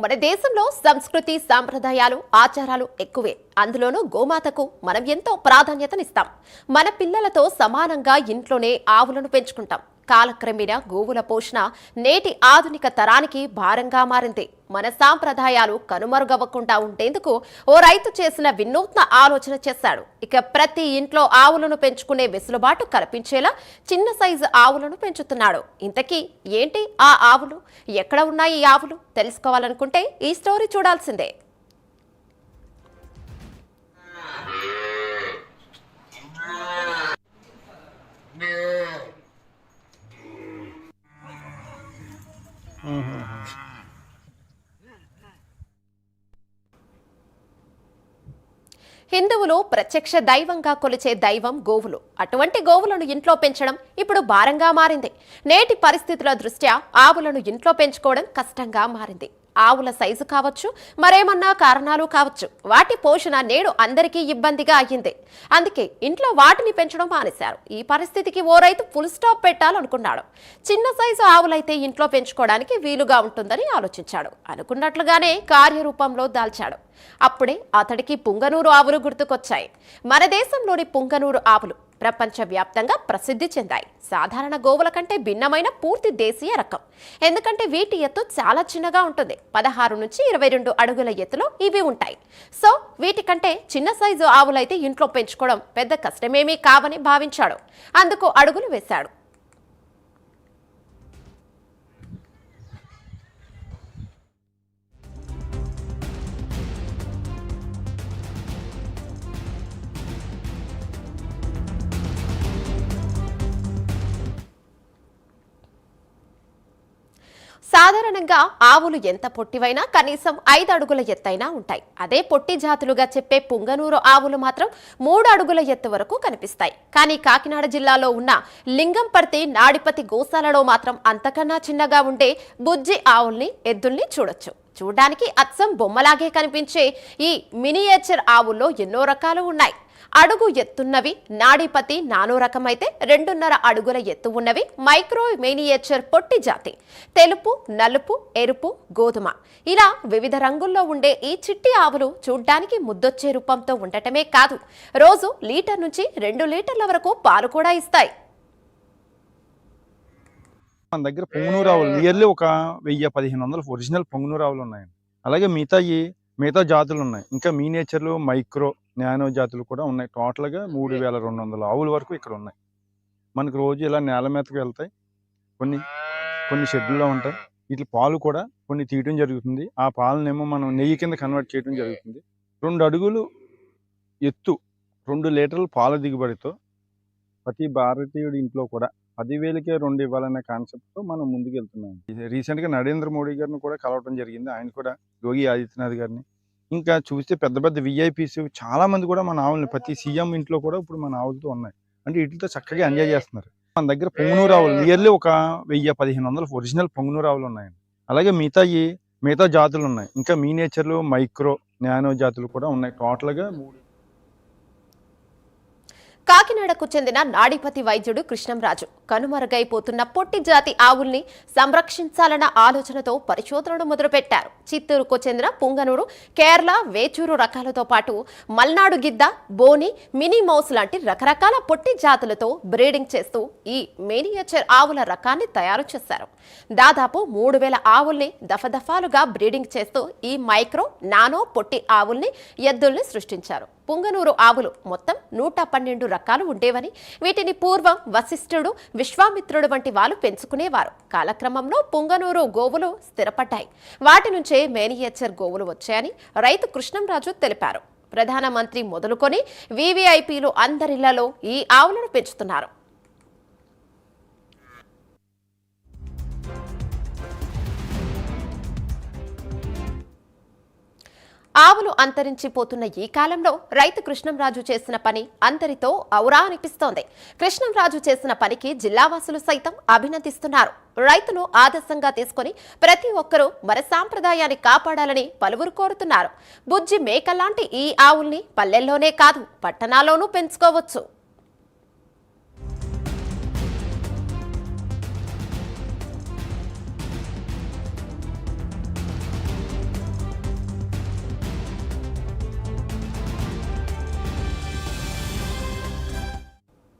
మన దేశంలో సంస్కృతి సాంప్రదాయాలు ఆచారాలు ఎక్కువే. అందులోనూ గోమాతకు మనం ఎంతో ప్రాధాన్యతనిస్తాం. మన పిల్లలతో సమానంగా ఇంట్లోనే ఆవులను పెంచుకుంటాం. కాలక్రమేణ గోవుల పోషణ నేటి ఆధునిక తరానికి భారంగా మారింది. మన సాంప్రదాయాలు కనుమరుగవ్వకుండా ఉండేందుకు ఓ రైతు చేసిన వినూత్న ఆలోచన చేశాడు. ఇక ప్రతి ఇంట్లో ఆవులను పెంచుకునే వెసులుబాటు కల్పించేలా చిన్న సైజు ఆవులను పెంచుతున్నాడు. ఇంతకీ ఏంటి ఆ ఆవులు? ఎక్కడ ఉన్నాయి ఈ ఆవులు? తెలుసుకోవాలనుకుంటే ఈ స్టోరీ చూడాల్సిందే. హిందువులు ప్రత్యక్ష దైవంగా కొలిచే దైవం గోవులు. అటువంటి గోవులను ఇంట్లో పెంచడం ఇప్పుడు భారంగా మారింది. నేటి పరిస్థితుల దృష్ట్యా ఆవులను ఇంట్లో పెంచుకోవడం కష్టంగా మారింది. ఆవుల సైజు కావచ్చు మరేమన్నా కారణాలు కావచ్చు. వాటి పోషణ నేడు అందరికీ ఇబ్బందిగా అయ్యింది. అందుకే ఇంట్లో వాటిని పెంచడం మానేశారు. ఈ పరిస్థితికి ఓ రైతు ఫుల్ స్టాప్ పెట్టాలనుకున్నాడు. చిన్న సైజు ఆవులైతే ఇంట్లో పెంచుకోవడానికి వీలుగా ఉంటుందని ఆలోచించాడు. అనుకున్నట్లుగానే కార్యరూపంలో దాల్చాడు. అప్పుడే అతడికి పుంగనూరు ఆవులు గుర్తుకొచ్చాయి. మన దేశంలోని పుంగనూరు ఆవులు ప్రపంచవ్యాప్తంగా ప్రసిద్ధి చెందాయి. సాధారణ గోవుల కంటే భిన్నమైన పూర్తి దేశీయ రకం. ఎందుకంటే వీటి ఎత్తు చాలా చిన్నగా ఉంటుంది. పదహారు నుంచి ఇరవై రెండు అడుగుల ఎత్తులో ఇవి ఉంటాయి. సో వీటికంటే చిన్న సైజు ఆవులైతే ఇంట్లో పెంచుకోవడం పెద్ద కష్టమేమీ కావని భావించాడు. అందుకు అడుగులు వేశాడు. సాధారణంగా ఆవులు ఎంత పొట్టివైనా కనీసం ఐదు అడుగుల ఎత్తైనా ఉంటాయి. అదే పొట్టి జాతులుగా చెప్పే పుంగనూరు ఆవులు మాత్రం మూడు అడుగుల ఎత్తు వరకు కనిపిస్తాయి. కానీ కాకినాడ జిల్లాలో ఉన్న లింగంపర్తి నాడిపతి గోశాలలో మాత్రం అంతకన్నా చిన్నగా ఉండే బుజ్జి ఆవుల్ని ఎద్దుల్ని చూడొచ్చు. చూడడానికి అచ్చం బొమ్మలాగే కనిపించే ఈ మినియేచర్ ఆవుల్లో ఎన్నో రకాలు ఉన్నాయి. అడుగు ఎత్తున్నవి నాడిపతి నానో రకమైతే రెండున్నర అడుగుల ఎత్తు ఉన్నవి మైక్రో మేనియేచర్ పొట్టి జాతి. తెలుపు నలుపు ఎరుపు గోధుమ. ఇలా వివిధ రంగుల్లో ఉండే ఈ చిట్టి ఆవులు చూడ్డానికి ముద్దొచ్చే రూపంతో ఉండటమే కాదు. రోజు లీటర్ నుంచి రెండు లీటర్ల వరకు పాలు కూడా ఇస్తాయి. మన దగ్గర పొంగునూరు ఆవులు నియర్లీ ఒక వెయ్యి పదిహేను వందల ఒరిజినల్ పొంగునూరు ఆవులు ఉన్నాయండి. అలాగే మిగతా ఈ మిగతా జాతులు ఉన్నాయి. ఇంకా మీ నేచర్లు మైక్రో నానో జాతులు కూడా ఉన్నాయి. టోటల్గా మూడు వేల రెండు వందల ఆవుల వరకు ఇక్కడ ఉన్నాయి. మనకు రోజు ఇలా నేల మీదకి వెళ్తాయి. కొన్ని కొన్ని షెడ్యూల్లో ఉంటాయి. వీటి పాలు కూడా కొన్ని తీయడం జరుగుతుంది. ఆ పాలనేమో మనం నెయ్యి కింద కన్వర్ట్ చేయడం జరుగుతుంది. రెండు అడుగులు ఎత్తు రెండు లీటర్ల పాల దిగుబడితో ప్రతి భారతీయుడి ఇంట్లో కూడా పదివేలకే రెండు ఇవ్వాలనే కాన్సెప్ట్తో మనం ముందుకు వెళ్తున్నాం ఇది రీసెంట్గా నరేంద్ర మోడీ గారిని కూడా కలవడం జరిగింది. ఆయన కూడా యోగి ఆదిత్యనాథ్ గారిని. ఇంకా చూస్తే పెద్ద పెద్ద విఐపీస్ చాలా మంది కూడా మన ఆవులని ప్రతి సీఎం ఇంట్లో కూడా ఇప్పుడు మన ఆవులతో ఉన్నాయి. అంటే వీటితో చక్కగా ఎంజాయ్ చేస్తున్నారు. మన దగ్గర పొంగునూరు ఆవులు నియర్లీ ఒక వెయ్యి పదిహేను వందల ఒరిజినల్ పొంగునూరు ఆవులు ఉన్నాయండి. అలాగే మిగతా మిగతా జాతులు ఉన్నాయి. ఇంకా మీ నేచర్లు మైక్రో నానో జాతులు కూడా ఉన్నాయి. టోటల్గా మూడు కాకినాడకు చెందిన నాడిపతి వైద్యుడు కృష్ణంరాజు. కనుమరుగైపోతున్న పొట్టి జాతి ఆవుల్ని సంరక్షించాలన్న ఆలోచనతో పరిశోధనలు మొదలుపెట్టారు. చిత్తూరుకు చెందిన పుంగనూరు కేరళ వేచూరు రకాలతో పాటు మల్నాడు గిద్ద బోని మినీ మౌస్ లాంటి రకరకాల పొట్టి జాతులతో బ్రీడింగ్ చేస్తూ ఈ మేనియేచర్ ఆవుల రకాన్ని తయారు చేశారు. దాదాపు మూడు వేల ఆవుల్ని దఫదఫాలుగా బ్రీడింగ్ చేస్తూ ఈ మైక్రో నానో పొట్టి ఆవుల్ని ఎద్దుల్ని సృష్టించారు. పుంగనూరు ఆవులు మొత్తం నూట పన్నెండు రకాలు ఉండేవని వీటిని పూర్వం వశిష్ఠుడు విశ్వామిత్రుడు వంటి వాళ్ళు పెంచుకునేవారు. కాలక్రమంలో పుంగనూరు గోవులు స్థిరపడ్డాయి. వాటి నుంచే మేనియేచర్ గోవులు వచ్చాయని రైతు కృష్ణంరాజు తెలిపారు. ప్రధానమంత్రి మొదలుకొని వీవీఐపీలు అందరిళ్ళలో ఈ ఆవులను పెంచుతున్నారు. ఆవులు అంతరించిపోతున్న ఈ కాలంలో రైతు కృష్ణంరాజు చేసిన పని అందరితో ఔరా అనిపిస్తోంది. కృష్ణంరాజు చేసిన పనికి జిల్లావాసులు సైతం అభినందిస్తున్నారు. రైతును ఆదర్శంగా తీసుకొని ప్రతి ఒక్కరూ మన సాంప్రదాయాన్ని కాపాడాలని పలువురు కోరుతున్నారు. బుజ్జి మేక లాంటి ఈ ఆవుల్ని పల్లెల్లోనే కాదు పట్టణాల్లోనూ పెంచుకోవచ్చు.